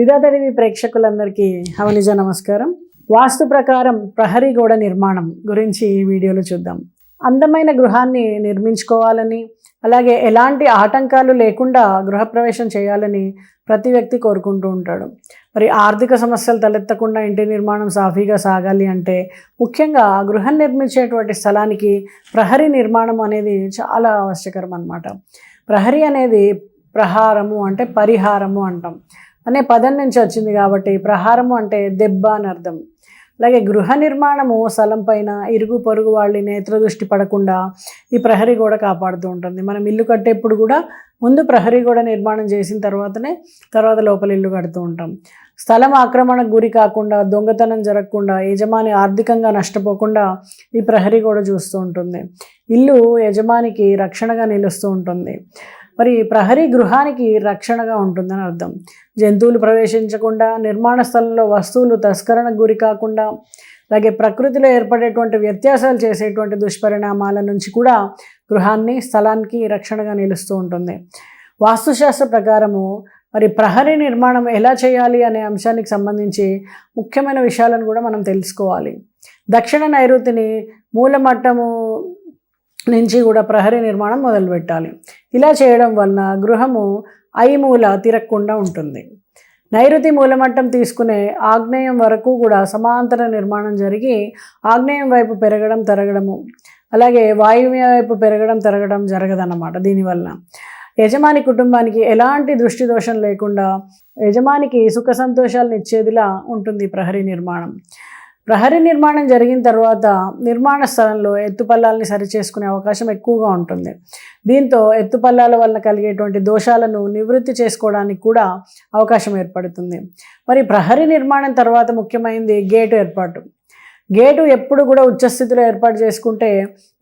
విధాతడివి ప్రేక్షకులందరికీ హవనిజ నమస్కారం. వాస్తు ప్రకారం ప్రహరీ గోడ నిర్మాణం గురించి ఈ వీడియోలో చూద్దాం. అందమైన గృహాన్ని నిర్మించుకోవాలని అలాగే ఎలాంటి ఆటంకాలు లేకుండా గృహప్రవేశం చేయాలని ప్రతి వ్యక్తి కోరుకుంటూ ఉంటాడు. మరి ఆర్థిక సమస్యలు తలెత్తకుండా ఇంటి నిర్మాణం సాఫీగా సాగాలి అంటే ముఖ్యంగా గృహం నిర్మించేటువంటి స్థలానికి ప్రహరీ నిర్మాణం అనేది చాలా ఆవశ్యకరం అన్నమాట. ప్రహరీ అనేది ప్రహారము అంటే పరిహారము అంటాం. అనే పదం నుంచి వచ్చింది కాబట్టి ప్రహారము అంటే దెబ్బ అని అర్థం. అలాగే గృహ నిర్మాణము స్థలం పైన ఇరుగు పొరుగు వాళ్ళు నేత్ర దృష్టి పడకుండా ఈ ప్రహరీ గోడ కాపాడుతూ ఉంటుంది. మనం ఇల్లు కట్టేప్పుడు కూడా ముందు ప్రహరీ గోడ నిర్మాణం చేసిన తర్వాతనే తర్వాత లోపల ఇల్లు కడుతూ ఉంటాం. స్థలం ఆక్రమణకు గురి కాకుండా దొంగతనం జరగకుండా యజమాని ఆర్థికంగా నష్టపోకుండా ఈ ప్రహరీ గోడ చూస్తూ ఉంటుంది. ఇల్లు యజమానికి రక్షణగా నిలుస్తూ ఉంటుంది. మరి ప్రహరీ గృహానికి రక్షణగా ఉంటుందని అర్థం. జంతువులు ప్రవేశించకుండా నిర్మాణ స్థలంలో వస్తువులు తస్కరణకు గురి కాకుండా అలాగే ప్రకృతిలో ఏర్పడేటువంటి వ్యత్యాసాలు చేసేటువంటి దుష్పరిణామాల నుంచి కూడా గృహాన్ని స్థలానికి రక్షణగా నిలుస్తూ ఉంటుంది. వాస్తుశాస్త్ర ప్రకారము మరి ప్రహరీ నిర్మాణం ఎలా చేయాలి అనే అంశానికి సంబంధించి ముఖ్యమైన విషయాలను కూడా మనం తెలుసుకోవాలి. దక్షిణ నైరుతిని మూలమట్టము నుంచి కూడా ప్రహరీ నిర్మాణం మొదలుపెట్టాలి. ఇలా చేయడం వలన గృహము ఐమూల తిరగకుండా ఉంటుంది. నైరుతి మూలమట్టం తీసుకునే ఆగ్నేయం వరకు కూడా సమాంతర నిర్మాణం జరిగి ఆగ్నేయం వైపు పెరగడం తరగడము అలాగే వాయువ్య వైపు పెరగడం తరగడం జరగదన్నమాట దీనివల్ల. యజమాని కుటుంబానికి ఎలాంటి దృష్టి దోషం లేకుండా యజమానికి సుఖ సంతోషాలను ఇచ్చేదిలా ఉంటుంది ప్రహరీ నిర్మాణం. ప్రహరీ నిర్మాణం జరిగిన తర్వాత నిర్మాణ స్థలంలో ఎత్తుపల్లాలని సరిచేసుకునే అవకాశం ఎక్కువగా ఉంటుంది. దీంతో ఎత్తుపల్లాల వల్ల కలిగేటువంటి దోషాలను నివృత్తి చేసుకోవడానికి కూడా అవకాశం ఏర్పడుతుంది. మరి ప్రహరీ నిర్మాణం తర్వాత ముఖ్యమైనది గేటు ఏర్పాటు. గేటు ఎప్పుడు కూడా ఉచ్చస్థితిలో ఏర్పాటు చేసుకుంటే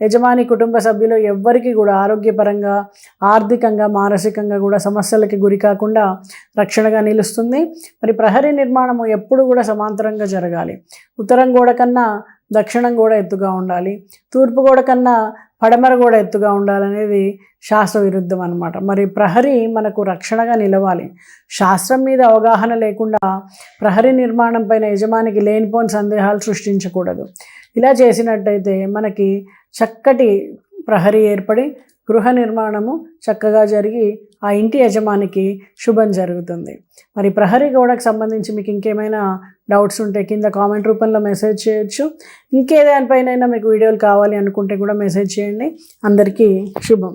యజమాని కుటుంబ సభ్యులు ఎవ్వరికీ కూడా ఆరోగ్యపరంగా ఆర్థికంగా మానసికంగా కూడా సమస్యలకి గురి కాకుండా రక్షణగా నిలుస్తుంది. మరి ప్రహరీ నిర్మాణము ఎప్పుడు కూడా సమాంతరంగా జరగాలి. ఉత్తరం గోడ కన్నా దక్షిణం కూడా ఎత్తుగా ఉండాలి. తూర్పు గోడ కన్నా పడమర కూడా ఎత్తుగా ఉండాలనేది శాస్త్ర విరుద్ధం అనమాట మరి ప్రహరీ మనకు రక్షణగా నిలవాలి. శాస్త్రం మీద అవగాహన లేకుండా ప్రహరీ నిర్మాణం పైన యజమానికి లేనిపోని సందేహాలు సృష్టించకూడదు. ఇలా చేసినట్టయితే మనకి చక్కటి ప్రహరీ ఏర్పడి గృహ నిర్మాణము చక్కగా జరిగి ఆ ఇంటి యజమానికి శుభం జరుగుతుంది. మరి ప్రహరీ గోడకు సంబంధించి మీకు ఇంకేమైనా డౌట్స్ ఉంటే కింద కామెంట్ రూపంలో మెసేజ్ చేయొచ్చు. ఇంకే దానిపైన మీకు వీడియోలు కావాలి అనుకుంటే కూడా మెసేజ్ చేయండి. అందరికీ శుభం.